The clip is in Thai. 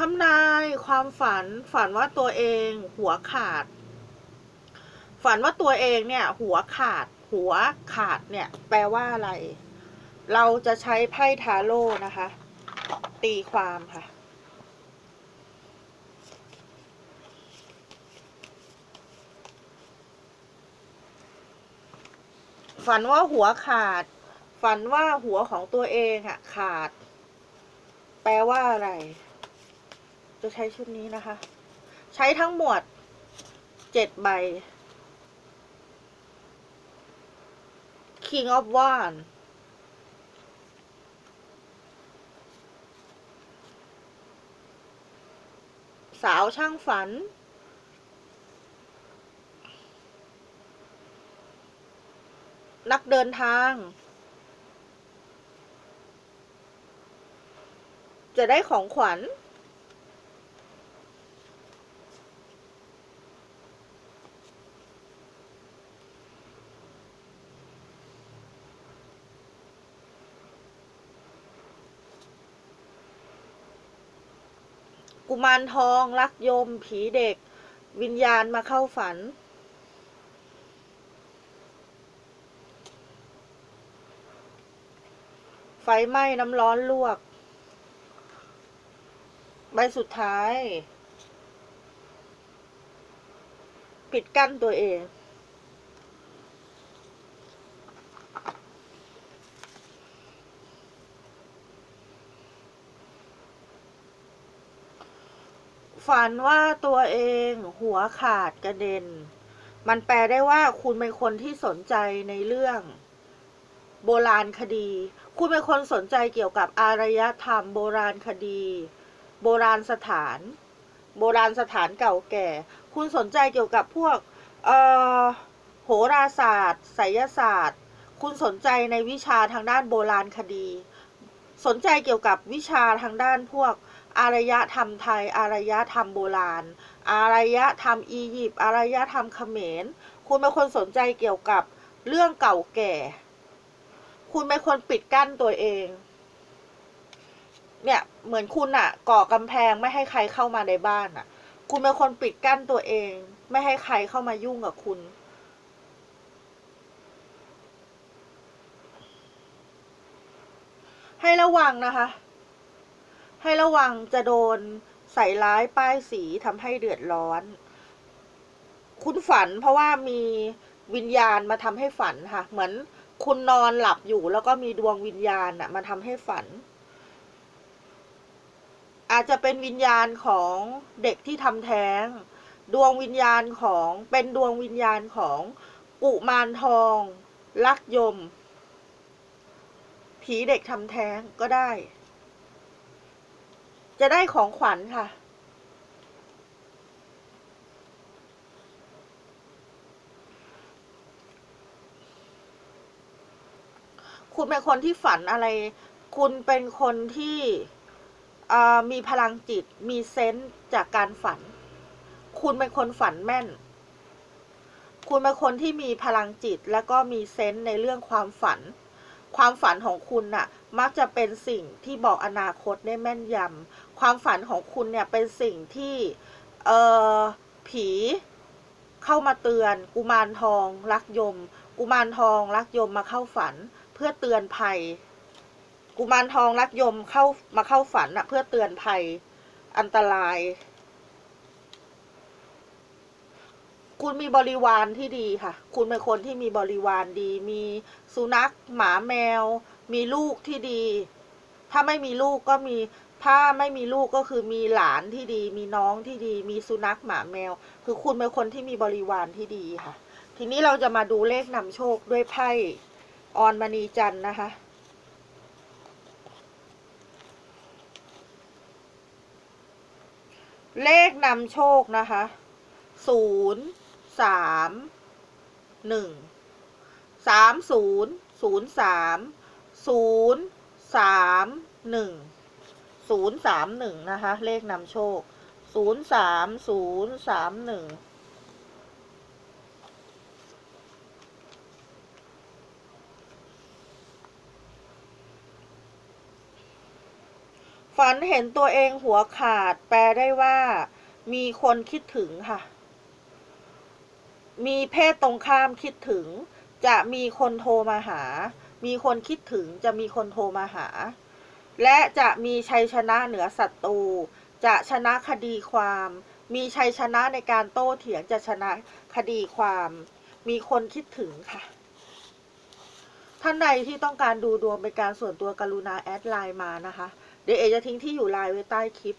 ทำนายความฝันฝันว่าตัวเองหัวขาด ฝันว่าตัวเองเนี่ย หัวขาด หัวขาดเนี่ย แปลว่าอะไร เราจะใช้ไพ่ทาโร่นะคะ ตีความค่ะฝันว่าหัวขาด ฝันว่าหัวของตัวเองอะขาด แปลว่าอะไร จะใช้ชุดนี้นะคะ ใช้ทั้งหมดเจ็ดใบ King of Wands สาวช่างฝัน นักเดินทาง จะได้ของขวัญ กุมารทองรักยม ผีเด็ก วิญญาณมาเข้าฝัน ไฟไหม้น้ำร้อนลวก ใบสุดท้าย ปิดกั้นตัวเอง ฝันว่าตัวเองหัวขาดกระเด็น มันแปลได้ว่าคุณเป็นคนที่สนใจในเรื่อง โบราณคดี คุณเป็นคนสนใจเกี่ยวกับอารยธรรม โบราณคดี โบราณสถาน โบราณสถานเก่าแก่ คุณสนใจเกี่ยวกับพวกโหราศาสตร์ไสยศาสตร์ คุณสนใจในวิชาทางด้านโบราณคดี สนใจเกี่ยวกับวิชาทางด้านพวก อารยธรรมไทย อารยธรรมโบราณ อารยธรรมอียิปต์อารยธรรมเขมร คุณเป็นคนสนใจเกี่ยวกับเรื่องเก่าแก่ คุณเป็นคนปิดกั้นตัวเอง เนี่ยเหมือนคุณอะก่อกำแพงไม่ให้ใครเข้ามาในบ้านอะคุณเป็นคนปิดกั้นตัวเอง ไม่ให้ใครเข้ามายุ่งกับคุณให้ระวังนะคะ ให้ระวังจะโดนใส่ร้ายป้ายสีทำให้เดือดร้อน คุณฝันเพราะว่ามีวิญญาณมาทำให้ฝันค่ะ เหมือนคุณนอนหลับอยู่แล้วก็มีดวงวิญญาณอะมาทำให้ฝัน อาจจะเป็นวิญญาณของเด็กที่ทำแท้ง ดวงวิญญาณของเป็นดวงวิญญาณของกุมารทอง ลักยม ผีเด็กทำแท้งก็ได้ จะได้ของขวัญค่ะ คุณเป็นคนที่ฝันอะไร คุณเป็นคนที่มีพลังจิต มีเซนส์จากการฝัน คุณเป็นคนฝันแม่น คุณเป็นคนที่มีพลังจิตแล้วก็มีเซนส์ในเรื่องความฝัน ความฝันของคุณน่ะ มักจะเป็นสิ่งที่บอกอนาคตได้แม่นยำ ความฝันของคุณเนี่ยเป็นสิ่งที่เออผีเข้ามาเตือน กุมารทองรักยม กุมารทองรักยมมาเข้าฝันเพื่อเตือนภัย กุมารทองรักยมเข้ามาเข้าฝันนะเพื่อเตือนภัยอันตราย คุณมีบริวารที่ดีค่ะ คุณเป็นคนที่มีบริวารดี มีสุนัขหมาแมว มีลูกที่ดี ถ้าไม่มีลูกก็มี ถ้าไม่มีลูกก็คือมีหลานที่ดี มีน้องที่ดี มีสุนัขหมาแมว คือคุณเป็นคนที่มีบริวารที่ดีค่ะ ทีนี้เราจะมาดูเลขนำโชคด้วยไพ่ออนมณีจันทร์นะคะเลขนำโชคนะคะศูนย์สามหนึ่งสามศูนย์ศูนย์สามศูนย์สามหนึ่ง ศูนย์สามหนึ่งนะคะ เลขนำโชคศูนย์สามศูนย์สามหนึ่งฝันเห็นตัวเองหัวขาด แปลได้ว่า มีคนคิดถึงค่ะ มีเพศตรงข้ามคิดถึง จะมีคนโทรมาหา มีคนคิดถึงจะมีคนโทรมาหา และจะมีชัยชนะเหนือศัตรู จะชนะคดีความ มีชัยชนะในการโต้เถียงจะชนะคดีความ มีคนคิดถึงค่ะ ท่านใดที่ต้องการดูดวงเป็นการส่วนตัวกรุณาแอดไลน์มานะคะ เดี๋ยวเอจะทิ้งที่อยู่ไลน์ไว้ใต้คลิป